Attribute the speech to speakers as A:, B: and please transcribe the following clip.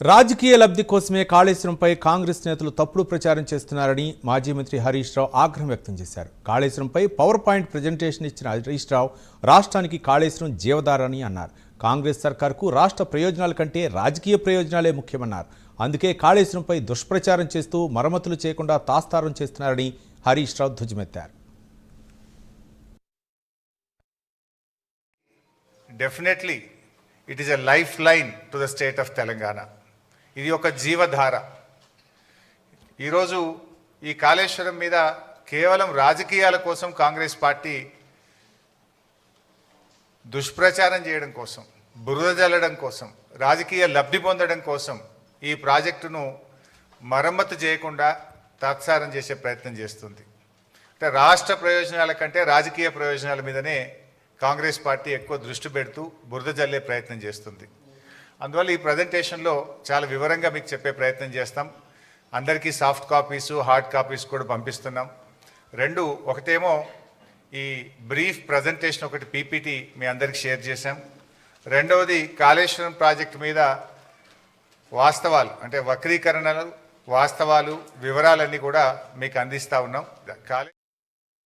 A: రాజకీయ లబ్ధి కోసమే కాళేశ్వరంపై కాంగ్రెస్ నేతలు తప్పుడు ప్రచారం చేస్తున్నారని మాజీ మంత్రి హరీష్ రావు ఆగ్రహం వ్యక్తం చేశారు. కాళేశ్వరంపై పవర్ పాయింట్ ప్రజెంటేషన్ ఇచ్చిన హరీష్ రావు రాష్ట్రానికి కాళేశ్వరం జీవదారని అన్నారు. కాంగ్రెస్ సర్కార్కు రాష్ట్ర ప్రయోజనాల కంటే రాజకీయ ప్రయోజనాలే ముఖ్యమన్నారు. అందుకే కాళేశ్వరంపై దుష్ప్రచారం చేస్తూ మరమ్మతులు చేయకుండా తాస్తారం చేస్తున్నారని హరీష్ రావు ధ్వజమెత్తారు.
B: Definitely it is a lifeline to the state of Telangana ఇది ఒక జీవధార. ఈరోజు ఈ కాళేశ్వరం మీద కేవలం రాజకీయాల కోసం కాంగ్రెస్ పార్టీ దుష్ప్రచారం చేయడం కోసం బురద జల్లడం కోసం రాజకీయ లబ్ధి పొందడం కోసం ఈ ప్రాజెక్టును మరమ్మతు చేయకుండా తాత్సారం చేసే ప్రయత్నం చేస్తుంది. అంటే రాష్ట్ర ప్రయోజనాల కంటే రాజకీయ ప్రయోజనాల మీదనే కాంగ్రెస్ పార్టీ ఎక్కువ దృష్టి పెడుతూ బురద జల్లే ప్రయత్నం చేస్తుంది. అందువల్ల ఈ ప్రజెంటేషన్లో చాలా వివరంగా మీకు చెప్పే ప్రయత్నం చేస్తాం. అందరికీ సాఫ్ట్ కాపీస్ హార్డ్ కాపీస్ కూడా పంపిస్తున్నాం. రెండు ఒకటేమో ఈ బ్రీఫ్ ప్రజెంటేషన్ ఒకటి పీపీటీ మీ అందరికి షేర్ చేశాం. రెండవది కాళేశ్వరం ప్రాజెక్టు మీద వాస్తవాలు అంటే వక్రీకరణలు వాస్తవాలు వివరాలన్నీ కూడా మీకు అందిస్తా ఉన్నాం. కాళే